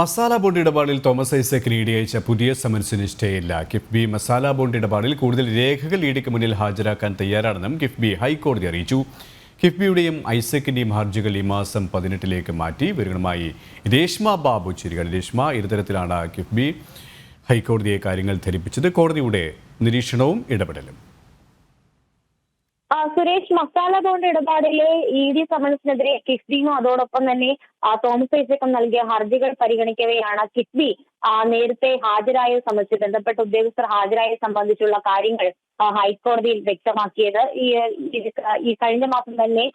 Masala bond ഇടപാടിൽ Thomas Isaac ED അയച്ച പുതിയ സമൻസിന് സ്റ്റേയില്ല കിഫ്ബി മസാല ബോണ്ട് ഇടപാടിൽ കൂടുതൽ രേഖകൾ ഇഡിക്ക് മുന്നിൽ ഹാജരാക്കാൻ തയ്യാറാണെന്നും കിഫ്ബി ഹൈക്കോടതി അറിയിച്ചു. കിഫ്ബിയുടെയും ഐസക്കിന്റെയും ഹർജികൾ ഈ മാസം പതിനെട്ടിലേക്ക് മാറ്റി. വിവരങ്ങളുമായി രേഷ്മ ബാബു ചിരികൾ രേഷ്മ ഇരുതരത്തിലാണ് കിഫ്ബി ഹൈക്കോടതിയെ കാര്യങ്ങൾ ധരിപ്പിച്ചത്. കോടതിയുടെ നിരീക്ഷണവും ഇടപെടലും. സുരേഷ് മസാല ബോണ്ട് ഇടപാടിലെ ഇ ഡി സമൻസിനെതിരെ കിഫ്ബിയും അതോടൊപ്പം തന്നെ തോമസ് ഐസക്കും നൽകിയ ഹർജികൾ പരിഗണിക്കവെയാണ് കിഫ്ബി നേരത്തെ ഹാജരായ സംബന്ധിച്ച് ബന്ധപ്പെട്ട ഉദ്യോഗസ്ഥർ ഹാജരായ സംബന്ധിച്ചുള്ള കാര്യങ്ങൾ ഹൈക്കോടതിയിൽ വ്യക്തമാക്കിയത്. ഈ കഴിഞ്ഞ മാസം തന്നെ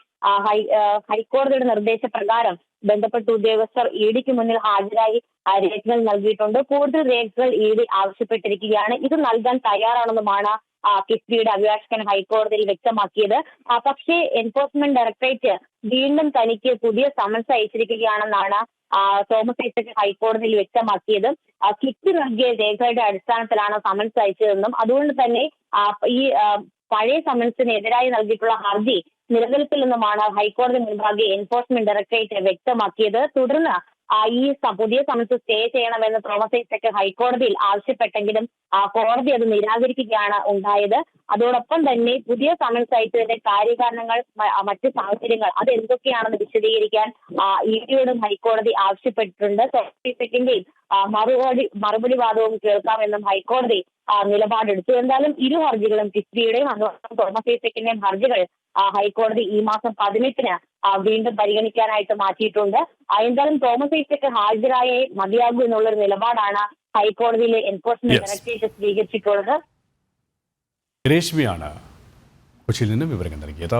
ഹൈക്കോടതിയുടെ നിർദ്ദേശപ്രകാരം ബന്ധപ്പെട്ട ഉദ്യോഗസ്ഥർ ഇ ഡിക്ക് മുന്നിൽ ഹാജരായി രേഖകൾ നൽകിയിട്ടുണ്ട്. കൂടുതൽ രേഖകൾ ഇ ഡി ആവശ്യപ്പെട്ടിരിക്കുകയാണ്. ഇത് നൽകാൻ തയ്യാറാണെന്നുമാണ് കിഫ്ബിയുടെ അഭിഭാഷകൻ ഹൈക്കോടതിയിൽ വ്യക്തമാക്കിയത്. പക്ഷേ എൻഫോഴ്സ്മെന്റ് ഡയറക്ടറേറ്റ് വീണ്ടും തനിക്ക് പുതിയ സമൻസ് അയച്ചിരിക്കുകയാണെന്നാണ് തോമസ് ഐസക് ഹൈക്കോടതിയിൽ വ്യക്തമാക്കിയത്. കിറ്റ് നൽകിയ രേഖകളുടെ അടിസ്ഥാനത്തിലാണ് സമൻസ് അയച്ചതെന്നും അതുകൊണ്ട് തന്നെ ഈ പഴയ സമൻസിനെതിരായി നൽകിയിട്ടുള്ള ഹർജി നിലനിൽക്കില്ലെന്നുമാണ് ഹൈക്കോടതി മുൻപാകെ എൻഫോഴ്സ്മെന്റ് ഡയറക്ടറേറ്റ് വ്യക്തമാക്കിയത്. തുടർന്ന് ഈ പുതിയ സമയത്ത് സ്റ്റേ ചെയ്യണമെന്ന് തോമസ് ഐസക് ഹൈക്കോടതിയിൽ ആവശ്യപ്പെട്ടെങ്കിലും കോടതി അത് നിരാകരിക്കുകയാണ് ഉണ്ടായത്. അതോടൊപ്പം തന്നെ പുതിയ സമൻസ് അയച്ചതിന്റെ കാര്യകാരണങ്ങൾ മറ്റു സാഹചര്യങ്ങൾ അത് എന്തൊക്കെയാണെന്ന് വിശദീകരിക്കാൻ ഇ ഡിയോടും ഹൈക്കോടതി ആവശ്യപ്പെട്ടിട്ടുണ്ട്. തോമസ് മറുപടി മറുപടി വാദവും കേൾക്കാമെന്നും ഹൈക്കോടതി നിലപാടെടുത്തു. എന്തായാലും ഇരു ഹർജികളും കിഫ്ബിയുടെയും തോമസ് ഐസക്കിന്റെയും ഹർജികൾ ഹൈക്കോടതി ഈ മാസം പതിനെട്ടിന് വീണ്ടും പരിഗണിക്കാനായിട്ട് മാറ്റിയിട്ടുണ്ട്. എന്തായാലും തോമസ് ഐസക്ക് ഹാജരായേ മതിയാകൂ എന്നുള്ളൊരു നിലപാടാണ് ഹൈക്കോടതിയിലെ എൻഫോഴ്സ്മെന്റ്. ഡയറക്ടറേറ്റ് സ്വീകരിച്ചിട്ടുള്ളത്. രേഷ്മിയാണ് കൊച്ചിയിൽ നിന്ന് വിവരങ്ങൾ നൽകിയത്.